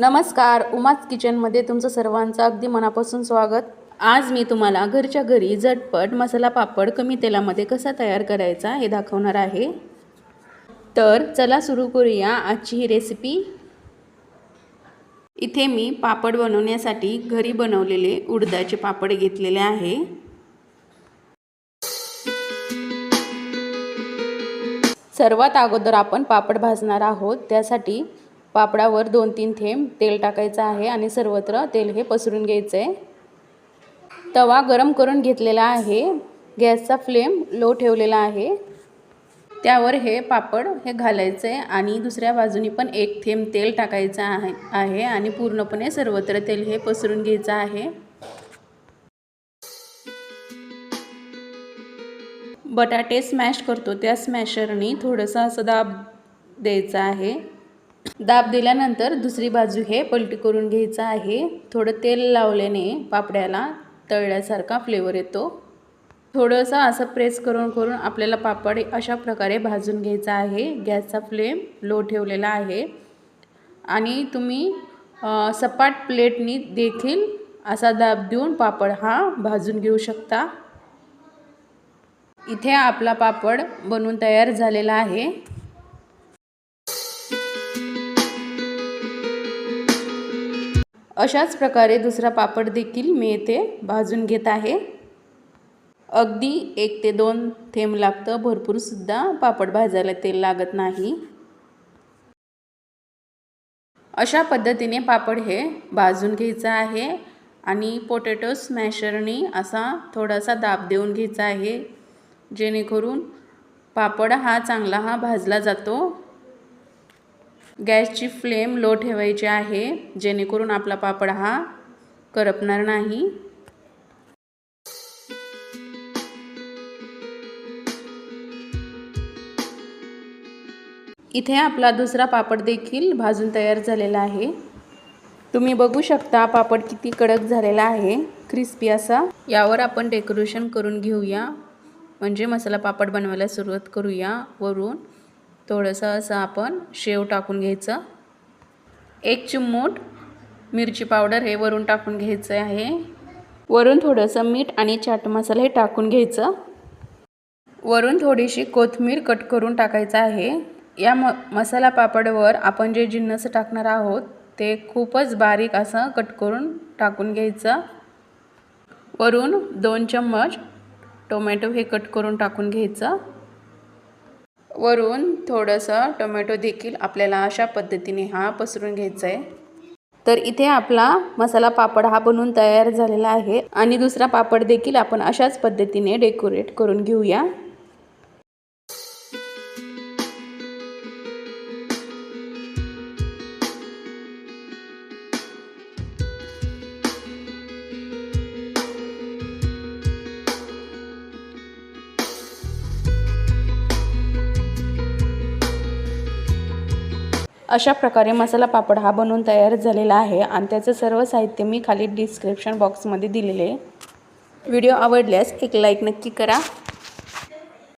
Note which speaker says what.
Speaker 1: नमस्कार उमाच किचनमध्ये तुमचं सर्वांचं अगदी मनापासून स्वागत. आज मी तुम्हाला घरच्या घरी झटपट मसाला पापड कमी तेलामध्ये कसा तयार करायचा हे दाखवणार आहे. तर चला सुरू करूया आजची ही रेसिपी इथे मी पापड बनवण्यासाठी घरी बनवलेले उडदाचे पापड घेतलेले आहे. सर्वात अगोदर आपण पापड भाजणार आहोत त्यासाठी पापडावर दोन तीन थेंब तेल टाकायचं आहे आणि सर्वत्र तेल हे पसरून घ्यायचं आहे तवा गरम करून घेतलेला आहे. गॅसचा फ्लेम लो ठेवलेला आहे. त्यावर हे पापड हे घालायचं आहे आणि दुसऱ्या बाजूनी पण एक थेंब तेल टाकायचं आहे आहे आणि पूर्णपणे सर्वत्र तेल हे पसरून घ्यायचं आहे. बटाटे स्मॅश करतो. त्या स्मॅशरनी थोडंसं असं दाब द्यायचा आहे. दाब दिल्यानंतर दुसरी बाजू हे पलटी करून घ्यायचं आहे. थोडं तेल लावल्याने पापड्याला तळल्यासारखा फ्लेवर येतो. थोडंसं असं प्रेस करून करून आपल्याला पापड अशा प्रकारे भाजून घ्यायचा आहे. गॅसचा फ्लेम लो ठेवलेला आहे. आणि तुम्ही सपाट प्लेटनी देखील असा दाब देऊन पापड हा भाजून घेऊ शकता. इथे आपला पापड बनून तयार झालेला आहे. अशाच प्रकारे दुसरा पापड देखील मी येथे भाजून घेत आहे. अगदी एक ते दोन थेंब लागतं. भरपूरसुद्धा पापड भाजायला तेल लागत नाही. अशा पद्धतीने पापड हे भाजून घ्यायचं आहे आणि पोटॅटो स्मॅशरनी असा थोडासा दाब देऊन घ्यायचा आहे. जेणेकरून पापड हा चांगला हा भाजला जातो. गॅसची फ्लेम लो ठेवायची आहे जेणेकरून आपला पापड हा करपणार नाही. इथे आपला दुसरा पापड देखील भाजून तयार झालेला आहे. तुम्ही बघू शकता पापड किती कडक झालेला आहे क्रिस्पी असा. यावर आपण डेकोरेशन करून घेऊया. म्हणजे मसाला पापड बनवायला सुरुवात करूया वरून. थोडंसं असं आपण शेव टाकून घ्यायचं. एक चिमूट मिरची पावडर हे वरून टाकून घ्यायचं आहे. वरून थोडंसं मीठ आणि चाट मसाला हे टाकून घ्यायचं. वरून थोडीशी कोथमीर कट करून टाकायचं आहे. या म मसाला पापडवर आपण जे जिन्नस टाकणार आहोत ते खूपच बारीक असं कट करून टाकून घ्यायचं. वरून दोन चम्मच टोमॅटो हे कट करून टाकून घ्यायचं. वरून थोडंसं टोमॅटो देखील आपल्याला अशा पद्धतीने हा पसरून घ्यायचा आहे तर इथे आपला मसाला पापड हा बनवून तयार झालेला आहे. आणि दुसरा पापड देखील आपण अशाच पद्धतीने डेकोरेट करून घेऊया. अशा प्रकारे मसाला पापड हा बनवून तयार झालेला आहे आणि त्याचं सर्व साहित्य मी खाली डिस्क्रिप्शन बॉक्समध्ये दिलेले आहे. व्हिडिओ आवडल्यास एक लाईक नक्की करा.